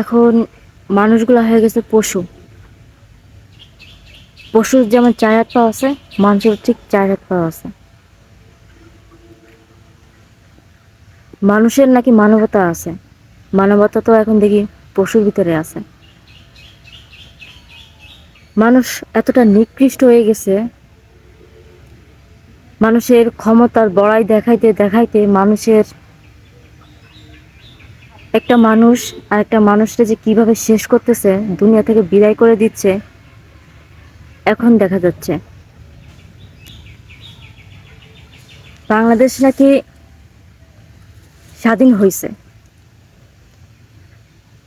এখন মানুষগুলো হয়ে গেছে পশু। পশুর যেমন চার হাত পা আছে, মানুষের ঠিক চার হাত পা আছে। মানুষের নাকি মানবতা আছে। মানবতা তো এখন দেখি পশুর ভিতরে আছে। মানুষ এতটা নিকৃষ্ট হয়ে গেছে। মানুষের ক্ষমতার বড়াই দেখাইতে দেখাইতে মানুষের একটা মানুষ আর একটা মানুষটা যে কীভাবে শেষ করতেছে, দুনিয়া থেকে বিদায় করে দিচ্ছে, এখন দেখা যাচ্ছে। বাংলাদেশ নাকি স্বাধীন হয়েছে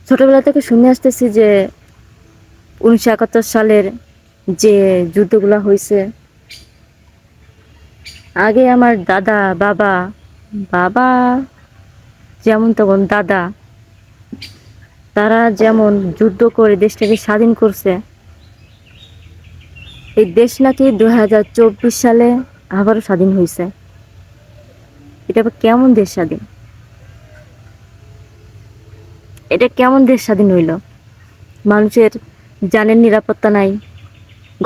ছোটবেলা থেকে শুনে আসতেছি যে উনিশশো একাত্তর সালের যে যুদ্ধগুলো হয়েছে আগে আমার দাদা, বাবা বাবা, যেমন তখন দাদা তারা যেমন যুদ্ধ করে দেশটাকে স্বাধীন করছে, এই দেশ নাকি দু হাজার চব্বিশ সালে আবারও স্বাধীন হয়েছে। এটা কেমন দেশ স্বাধীন? এটা কেমন দেশ স্বাধীন হইল? মানুষের জানের নিরাপত্তা নাই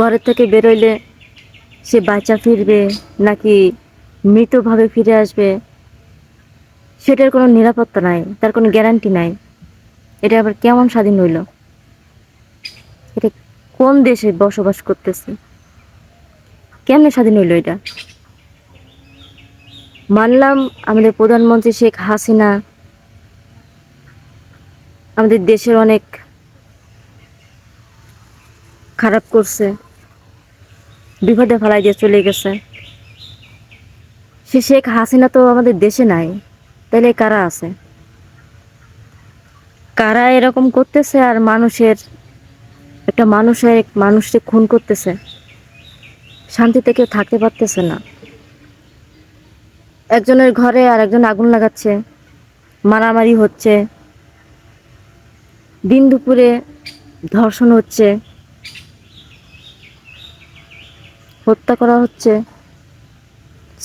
ঘরের থেকে বেরোইলে সে বাচ্চা ফিরবে নাকি মৃতভাবে ফিরে আসবে? সেটার কোনো নিরাপত্তা নাই, তার কোনো গ্যারান্টি নাই। এটা আবার কেমন স্বাধীন হইল? এটা কোন দেশে বসবাস করতেছে? কেমনে স্বাধীন হইল এটা? মানলাম আমাদের প্রধানমন্ত্রী শেখ হাসিনা আমাদের দেশের অনেক খারাপ করছে, বিপদে ফেলাই দিয়ে চলে গেছে। সে শেখ হাসিনা তো আমাদের দেশে নাই তাহলে কারা আছে? কারা এরকম করতেছে আর মানুষের, একটা মানুষের, মানুষকে খুন করতেছে। শান্তিতে কেউ থাকতে পারতেছে না। একজনের ঘরে আর একজন আগুন লাগাচ্ছে, মারামারি হচ্ছে, দিন দুপুরে ধর্ষণ হচ্ছে, হত্যা করা হচ্ছে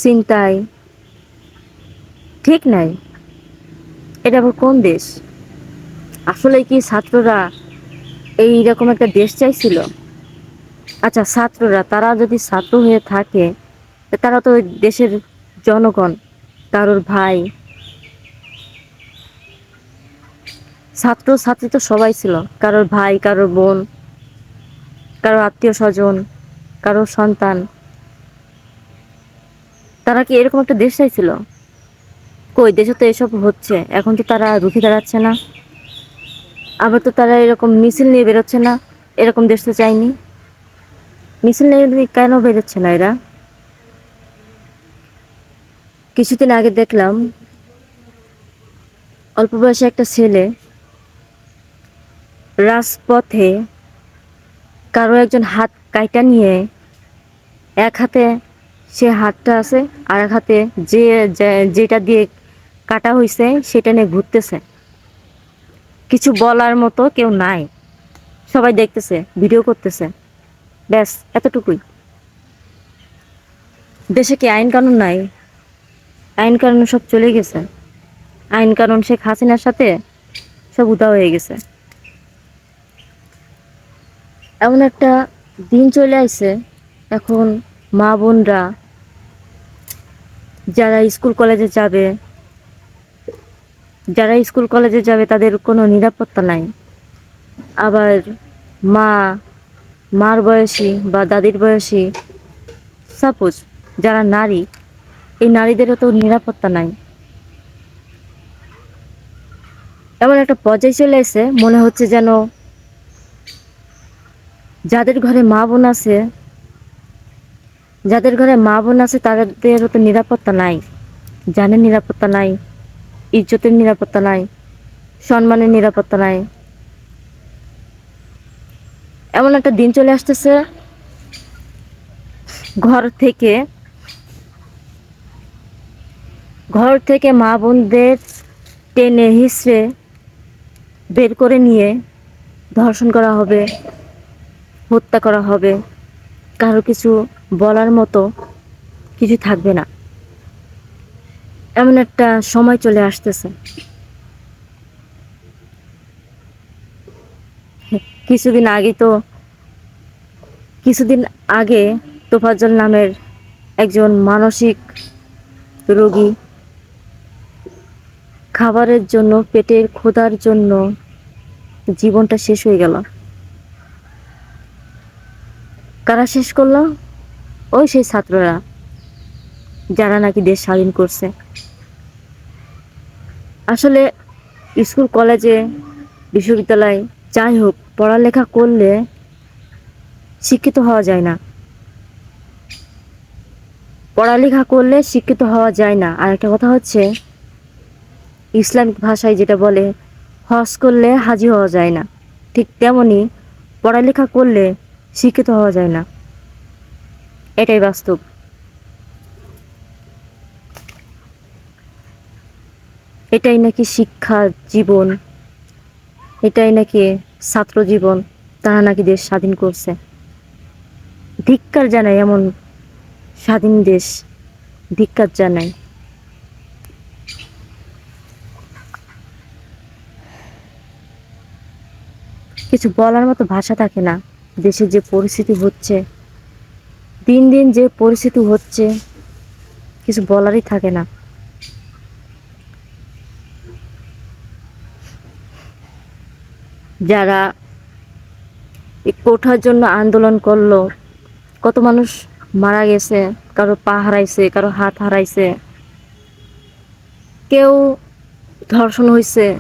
চিন্তায় ঠিক নাই। এটা আবার কোন দেশ? আসলে কি ছাত্ররা এই রকম একটা দেশ চাইছিল? আচ্ছা ছাত্ররা, তারা যদি ছাত্র হয়ে থাকে তারা তো দেশের জনগণ, কারোর ভাই। ছাত্র, ছাত্রী তো সবাই ছিল। কারোর ভাই, কারোর বোন, কারোর আত্মীয় স্বজন, কারোর সন্তান। তারা কি এরকম একটা দেশ চাইছিল? কই, দেশে তো এসব হচ্ছে। এখন তো তারা রুখে দাঁড়াচ্ছে না। আবার তো তারা এরকম মিছিল নিয়ে বেরোচ্ছে না, এরকম দেশ তো চাইনি মিছিল নিয়ে কেন বেরোচ্ছে না এরা? কিছুদিন আগে দেখলাম, অল্প বয়সে একটা ছেলে রাজপথে কারও একজন হাত কাইটা নিয়ে এক হাতে সে হাতটা আছে আর এক হাতে যে যেটা দিয়ে কাটা হয়েছে সেটা নিয়ে ঘুরতেছে। কিছু বলার মতো কেউ নাই। সবাই দেখতেছে, ভিডিও করতেছে। ব্যাস, এতটুকুই। দেশে কি আইন কানুন নাই? আইন কানুন সব চলে গেছে। আইন কানুন শেখ হাসিনার সাথে সব উদা হয়ে গেছে। এমন একটা দিন চলে আসছে এখন মা বোনরা যারা স্কুল কলেজে যাবে যারা স্কুল কলেজে যাবে তাদের কোনো নিরাপত্তা নাই। আবার মা, মার বয়সী বা দাদির বয়সী সাপোজ যারা নারী, এই নারীদেরও তো নিরাপত্তা নাই। এমন একটা পর্যায়ে চলে এসে মনে হচ্ছে যেন যাদের ঘরে মা বোন আছে, যাদের ঘরে মা বোন আছে তাদেরও তো নিরাপত্তা নাই জানে নিরাপত্তা নাই। ইজ্জতের নিরাপত্তা নাই, সম্মানের নিরাপত্তা নাই। এমন একটা দিন চলে আসতেছে, ঘর থেকে ঘর থেকে মা বোনদের টেনে হিসড়ে বের করে নিয়ে ধর্ষণ করা হবে, হত্যা করা হবে। কারও কিছু বলার মতো কিছু থাকবে না। এমন একটা সময় চলে আসতেছে। কিছুদিন আগে তো, কিছুদিন আগে তোফাজ্জল নামের একজন মানসিক রোগী খাবারের জন্য, পেটের ক্ষুধার জন্য জীবনটা শেষ হয়ে গেল। কারা শেষ করল? ওই সেই ছাত্ররা, যারা নাকি দেশ স্বাধীন করছে। আসলে স্কুল, কলেজে, বিশ্ববিদ্যালয় যাই হোক, পড়ালেখা করলে শিক্ষিত হওয়া যায় না। পড়ালেখা করলে শিক্ষিত হওয়া যায় না। আর একটা কথা হচ্ছে, ইসলামিক ভাষায় যেটা বলে, হজ করলে হাজি হওয়া যায় না। ঠিক তেমনি পড়ালেখা করলে শিক্ষিত হওয়া যায় না। এটাই বাস্তব। এটাই নাকি শিক্ষা জীবন, এটাই নাকি ছাত্র জীবন তারা নাকি দেশ স্বাধীন করছে। ধিক্কার জানাই এমন স্বাধীন দেশ, ধিক্কার জানাই কিছু বলার মতো ভাষা থাকে না দেশের যে পরিস্থিতি হচ্ছে। দিন দিন যে পরিস্থিতি হচ্ছে, কিছু বলারই থাকে না। যারা কোঠার জন্য আন্দোলন করল, কত মানুষ মারা গেছে, কারও পা হারাইছে, কারও হাত হারাইছে। কেউ ধর্ষণ হয়েছে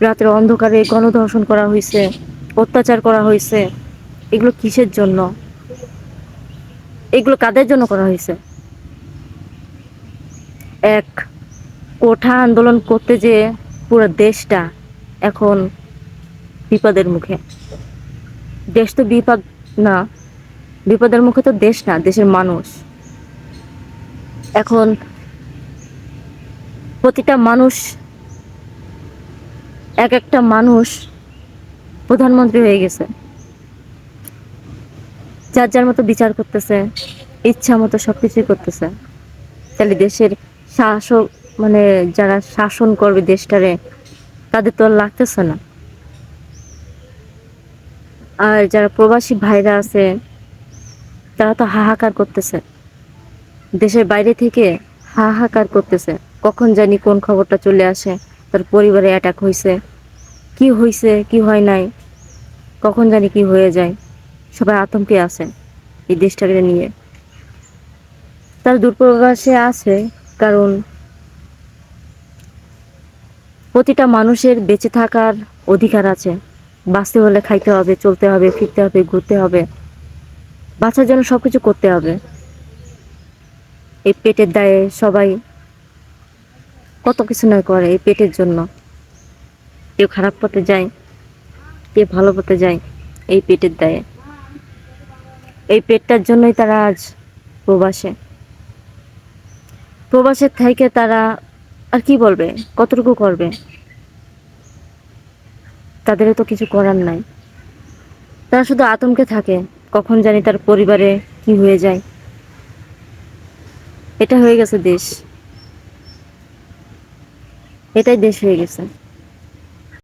রাতের অন্ধকারে গণধর্ষণ করা হয়েছে অত্যাচার করা হয়েছে এগুলো কিসের জন্য? এগুলো কাদের জন্য করা হয়েছে এক, কোঠা আন্দোলন করতে যে পুরো দেশটা এখন বিপদের মুখে। দেশ তো বিপদ, না, বিপদের মুখে তো দেশ না, দেশের মানুষ। এখন প্রতিটা মানুষ, এক একটা মানুষ প্রধানমন্ত্রী হয়ে গেছে। যার যার মতো বিচার করতেছে, ইচ্ছা মতো সব কিছুই করতেছে। তাহলে দেশের শাসক মানে যারা শাসন করবে দেশটারে তাদের তো আর লাগতেছে না। আর যারা প্রবাসী ভাইরা আছে, তারা তো হাহাকার করতেছে। দেশের বাইরে থেকে হাহাকার করতেছে। কখন জানি কোন খবরটা চলে আসে, তার পরিবারে অ্যাটাক হয়েছে কি হয়েছে কি হয় নাই, কখন জানি কি হয়ে যায়। সবাই আতঙ্কে আছে এই দেশটাকে নিয়ে। তার দূরপ্রবাসে আছে কারণ প্রতিটা মানুষের বেঁচে থাকার অধিকার আছে। বাঁচতে হলে খাইতে হবে, চলতে হবে, ফিরতে হবে, ঘুরতে হবে। বাঁচার জন্য সব কিছু করতে হবে। এই পেটের দায়ে সবাই কত কিছু নয় করে এই পেটের জন্য। কেউ খারাপ পথে যায়, কেউ ভালো পথে যায় এই পেটের দায়ে। এই পেটটার জন্যই তারা আজ প্রবাসে। প্রবাসের থেকে তারা আর কি বলবে? কতটুকু করবে? তাদেরও তো কিছু করার নাই। তারা শুধু আতঙ্কে থাকে, কখন জানি তার পরিবারে কি হয়ে যায়। এটা হয়ে গেছে দেশ। এটাই দেশ হয়ে গেছে।